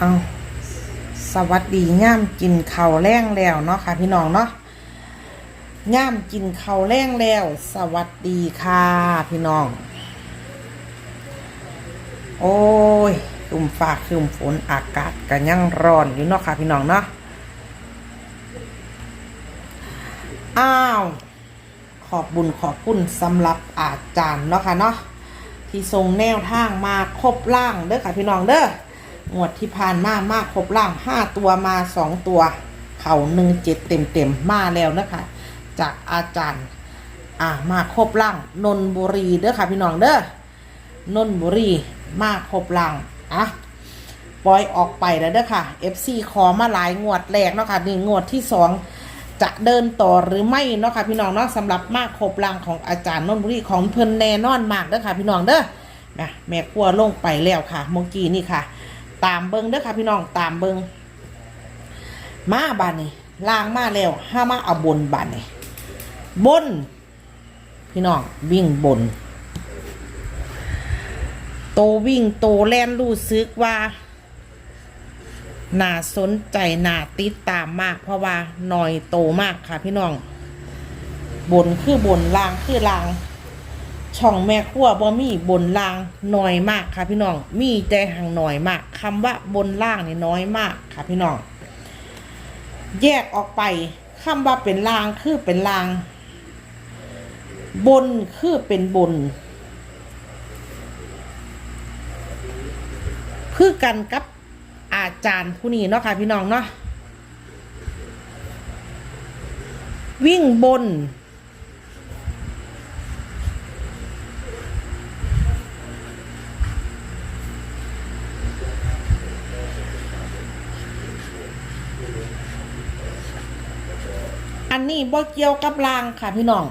เอาสวัสดีย่ามกินข้าวแรงแล้วเนาะค่ะ พี่น้องเนาะย่ามกินข้าวแรงแล้ว สวัสดีค่ะพี่น้อง โอ้ยคุมฟ้าคืมฝนอากาศกันยังร้อนอยู่เนาะค่ะ พี่น้องเนาะอ้าวขอบบุญขอบคุณสำหรับอาจารย์เนาะค่ะเนาะที่ทรงแนวทางมาครบล่างเด้อค่ะพี่น้องเด้อ งวดที่ผ่านมามาครบล่างห้าตัวมาสองตัว เข่าหนึ่งเจ็ดเต็มเต็มๆมาแล้วนะคะ จากอาจารย์ อ่ามาครบล่างนนบุรีเด้อค่ะพี่น้องเด้อนนบุรีมาครบล่างอะปล่อยออกไปแล้วเด้อค่ะ FC ขอมาหลายงวดแรกเนาะค่ะนี่งวดที่สองจะเดินต่อหรือไม่เนาะค่ะพี่น้องเนาะสำหรับมากครบลังของอาจารย์นนบุรีของเพิ่นแน่นอนมากเด้อค่ะพี่น้องเด้อนะแม่ครัวลงไปแล้วค่ะเมื่อกี้นี่ค่ะ ตามเบิงเด้อค่ะพี่น้องตามเบิงมาบานนี่ล่างมาแล้วห้ามาเอาบนบานนี่บน พี่น้องวิ่งบน โตวิ่งโตแล่นรู้สึกว่าน่าสนใจน่าติดตามมาก เพราะว่าหน่อยโตมากค่ะพี่น้อง บนคือบนล่างคือล่าง ช่องแม่ขั้วบ่มีบนล่างน้อยมากค่ะพี่น้อง มีแต่ห่างน่อยมากคำว่าบนล่างนี่น้อยมากค่ะพี่น้อง แยกออกไปคำว่าเป็นล่างคือเป็นล่าง บนคือเป็นบนคือกันกับอาจารย์ผู้นี้เนาะค่ะพี่น้องเนาะวิ่งบน นนี้บ่เกี่ยวกับรางค่ะพี่น้อง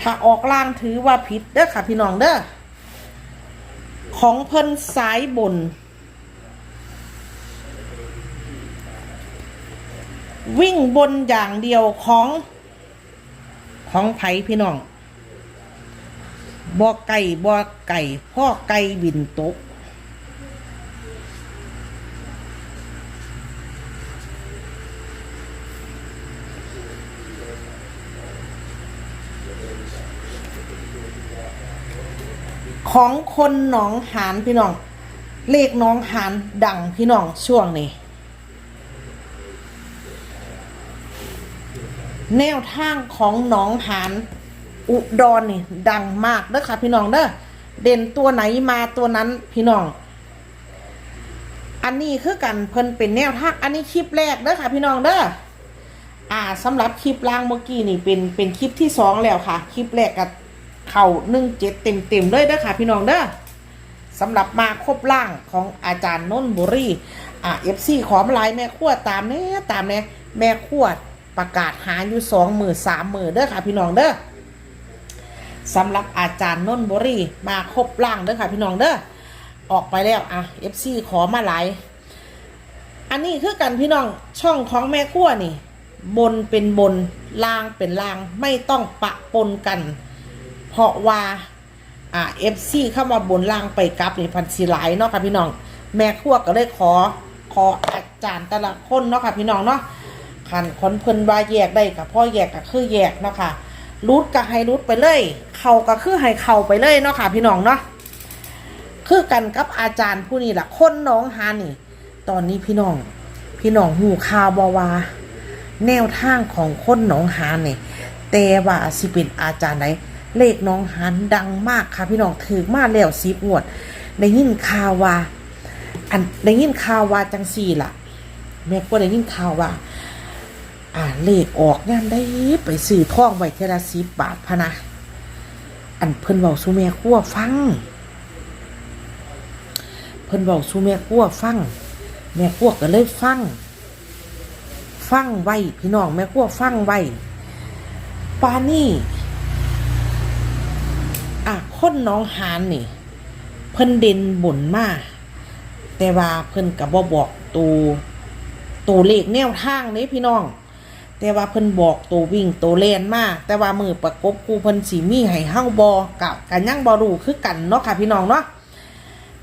ถ้าออกรางถือว่าผิดเด้อค่ะพี่น้องเด้อ ของเพิ่นสายบน วิ่งบนอย่างเดียวของของไผพี่น้องบ่ไก่บ่ไก่พ่อไก่บินตก ของคนหนองหานพี่น้อง เลขน้องหานดังพี่น้องช่วงนี้ แนวทางของหนองหานอุดรนี่ดังมากเด้อค่ะพี่น้องเด้อเด่นตัวไหนมาตัวนั้นพี่น้อง อันนี้คือกันเพิ่นเป็นแนวทางอันนี้คลิปแรกเด้อค่ะพี่น้องเด้ออ่าสำหรับคลิปล่างเมื่อกี้นี่เป็นเป็นคลิปที่สองแล้วค่ะ คลิปแรกกับ เข่าหนึ่งเจ็ดเต็มเต็มๆเลยเด้อค่ะพี่น้องเด้อสำหรับมาครบล่างของอาจารย์นนบุรีอ่าเอฟซีขอมาไลน์แม่ขั้วตามเนี้ยตามเนี้ยแม่ขั้วประกาศหาอยู่สองหมื่นสามหมื่นเด้อค่ะพี่น้องเด้อสำหรับอาจารย์นนบุรีมาครบล่างเด้อค่ะพี่น้องเด้อออกไปแล้วอะเอฟซีขอมาไลน์อันนี้คือกันพี่น้องช่องของแม่ขั้วนี่ บนเป็นบนล่างเป็นล่างไม่ต้องปะปนกัน เพราะว่าอ่าเอฟซีเข้ามาบนล่างไปกลับนี่พันสีหลายเนาะค่ะพี่น้อง แม่ขั้วก็เลยขอขออาจารย์แต่ละคนเนาะค่ะพี่น้องเนาะขันคนเพิ่นว่าแยกได้กับพ่อแยกก็คือแยกเนาะค่ะรูดก็ให้รูดไปเลย เข่าก็คือให้เข่าไปเลยเนาะค่ะพี่น้องเนาะคือกันกับอาจารย์ผู้นี้แหละคนน้องฮานี่ ตอนนี้พี่น้อง พี่น้องหูข่าวบอว่าแนวทางของคนหนองหานนี่แต่ว่าสิเป็นอาจารย์ไหน เลขน้องหานดังมากค่ะพี่น้องถือมาแล้วสิบงวดได้ยินข่าวว่าอันได้ยินข่าวว่าจังสี่ล่ะ แม่ก็ได้ยินข่าวว่า อ่าเลขออกงานได้ไปซื้อท่องไว้เทละสิบบาทพะนะอันเพิ่นเบาสูแม่ครัวฟัง เพิ่นเบาสูแม่ครัวฟัง แม่ครัวก็เลยฟัง ฟังไว้พี่น้องแม่ครัวฟังไว้ปานี่ อะคนน้องหานนี่ เพิ่นเด่นบ่นมาแต่ว่าเพิ่นกับบ่บอกตูตูเลขแนวทางนี้พี่น้อง แต่ว่าเพิ่นบอกตัววิ่งตัวเล่นมาแต่ว่ามือประกบคู่เพิ่นสีมีให้เฮาบอกักันยังบ่รู้คือกันเนาะค่ะพี่น้องเนาะ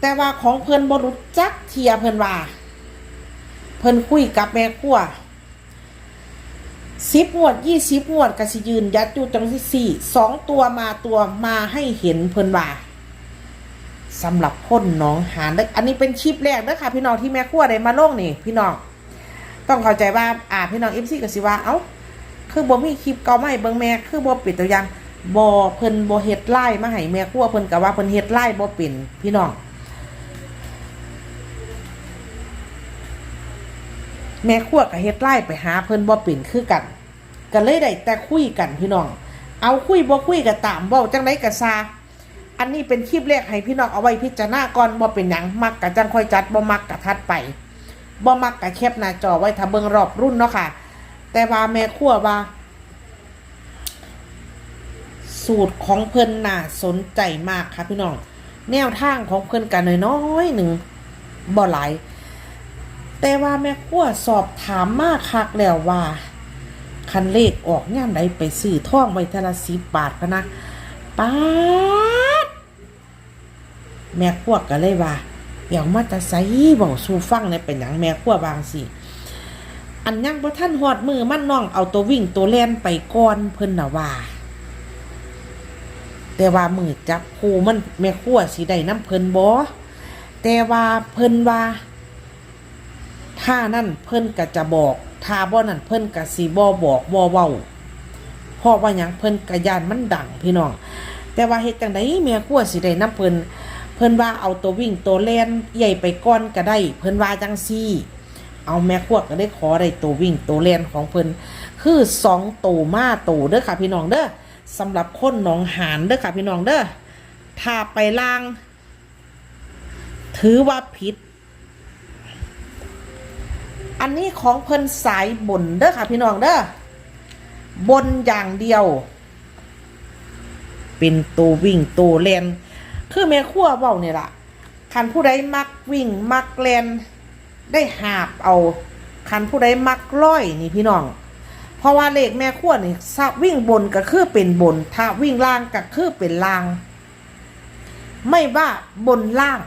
แต่ว่าของเพิ่นบ่รู้จักเทียเพิ่นว่า เพิ่นคุยกับแม่ครัว สิบงวดยี่สิบงวดกสิยืนยัดอยู่จังที่สี่สองตัวมาตัวมาให้เห็นเพิ่นว่าสำหรับพ่นน้องหานเด้อันนี้เป็นคลิปแรกเด้อค่ะพี่น้องที่แม่ครัวได้มาลงนี่ พี่น้องต้องเข้าใจว่าอ่าพี่น้องเอฟซีกสิว่าเอ้าคือบ่มีคลิปเก่ามาให้เบิ่งแม่คือบ่ปิดตัวย่างบ่เพิ่นบ่เฮ็ดไล่มาให้แม่ครัวเพิ่นก็ว่าเพิ่นเฮ็ดไล่บ่เป็นพี่น้อง แม่ครัวกับเฮ็ดไล่ไปหาเพิ่นบ่เป็นคือกันก็เลยได้แต่คุยกันพี่น้อง เอาคุยบ่คุยก็ตามเว้าจังไดก็ซาอันนี้เป็นคลิปแรกให้พี่น้องเอาไว้พิจารณาก่อนบ่เป็นหยังมักก็จังค่อยจัดบ่มักก็ทัดไปบ่มักก็แคปหน้าจอไว้ถ้าเบิ่งรอบรุ่นเนาะค่ะ แต่ว่าแม่ครัวว่า สูตรของเพิ่นน่าสนใจมากค่ะพี่น้อง แนวทางของเพิ่นกันน้อยๆหนึ่งบ่หลาย แต่ว่าแม่ครัวสอบถามมากคักแล้วว่า คันเลขออกย่ามใดไปซื้อท่องไว้ทละสิบบาทพะนะป๊าดแม่ครัวก็เลยว่าเดี๋ยวมาแตะไซบอกสูฟังในเป็นหยังแม่ครัวบางสิอันยังบ่ท่านหอดมือมันน้องเอาตัววิ่งตัวแล่นไปก่อนเพิ่นนะว่าแต่ว่ามือจับคูมันแม่ครัวสิได้น้ำเพิ่นบ่แต่ว่าเพิ่นว่า ถ้านั่นเพิ่นก็จะบอก ถ้าบ่นั่นเพิ่นก็สิบ่บอกบ่เว้าเพราะว่าหยังเพิ่นก็ย่านมันดังพี่น้อง แต่ว่าเฮ็ดจังไดแม่ครัวสิได้น้ำเพิ่นเพิ่นว่าเอาตัววิ่งตัวแล่นใหญ่ไปก่อนก็ได้ เพิ่นว่าจังซี่ เอาแม่ครัวก็ได้ขอได้ตัววิ่งตัวแล่นของเพิ่นคือสองตัวมาตัวเด้อค่ะพี่น้องเด้อสำหรับคนหนองหานเด้อค่ะพี่น้องเด้อถ้าไปล่าง ถือว่าผิด อันนี้ของเพิ่นสายบนเด้อค่ะ พี่น้องเด้อบนอย่างเดียว เป็นตัววิ่งตัวเลนคือแม่ครัวเว้าเนี่ยล่ะคันผู้ใดมักวิ่งมักเลนได้หาบเอาคันผู้ใดมักร้อยนี่พี่น้อง เพราะว่าเลขแม่ครัวนี่ถ้าวิ่งบนก็คือเป็นบน ถ้าวิ่งล่างก็คือเป็นล่าง ไม่ว่าบนล่าง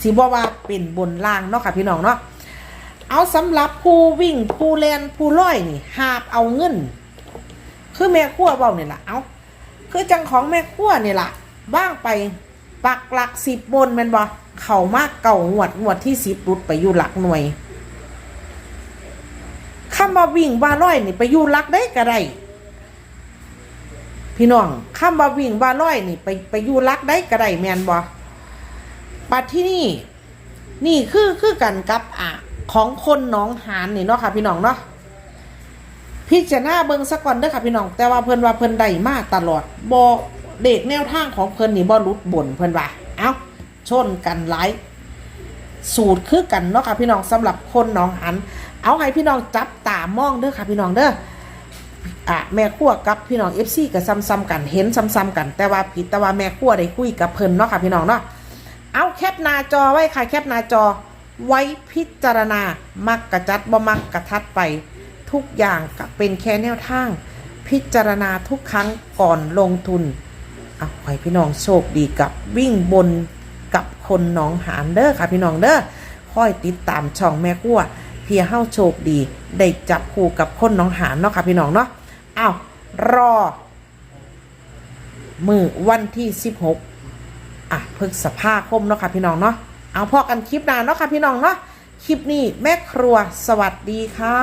สิบว่าเป็นบนล่างเนาะค่ะพี่น้องเนาะ เอาสำหรับผู้วิ่งผู้แลนผู้ร้อยนี่หาบเอาเงิน คือแม่ขั้วเบาเนี่ยละเอาคือจังของแม่ขั้วเนี่ยละบ้างไปปักหลักสิบบนแมันบ่เข่ามากเก่าหวดหวดที่สิบรุดไปอยู่หลักหน่วยคำว่าวิ่งว่าร้อยนี่ไปอยู่หลักได้ก็ได้พี่น้องคำว่าวิ่งว่าร้อยนี่ไปไปอยู่หลักได้ก็ไดแมนบ่ปัดที่นี่ นี่คือคือกันกับอะ ของคนน้องหานนี่เนาะค่ะพี่น้องเนาะพิจารณาเบิงสักก่อนเด้อค่ะพี่น้อง แต่ว่าเพิ่นว่าเพิ่นได้มาตลอดบ่เด็กแนวทางของเพิ่นนี่บ่หลุดบ่นเพิ่นว่าเอ้าชนกันหลายสูตรคือกันเนาะค่ะพี่น้องสำหรับคนน้องหัน เอาให้พี่น้องจับตามองเด้อค่ะพี่น้องเด้ออะแม่ครัวกับพี่น้อง FC ก็ซ้ำๆกันเห็นซ้ำๆกัน แต่ว่าผิดแต่ว่าแม่ครัวได้คุยกับเพิ่นเนาะค่ะพี่น้องเนาะเอาแคปหน้าจอไว้ค่ะแคปหน้าจอ ไว้พิจารณา มักกระจัดบ่มักกระทัดไป ทุกอย่างก็เป็นแค่แนวทาง พิจารณาทุกครั้งก่อนลงทุนเอาขอให้พี่น้องโชคดีกับวิ่งบนกับคนหนองหานเด้อค่ะพี่น้องเด้อคอยติดตามช่องแม่กั้วเพียเฮ้าโชคดี ได้จับคู่กับคนหนองหานเนาะค่ะพี่น้องเนาะเอารอ มือวันที่ 16 อะพฤษภาคมเนาะค่ะพี่น้องเนาะ เอาพอกันคลิปหน้าเนาะค่ะพี่น้องเนาะคลิปนี้แม่ครัวสวัสดีค่ะ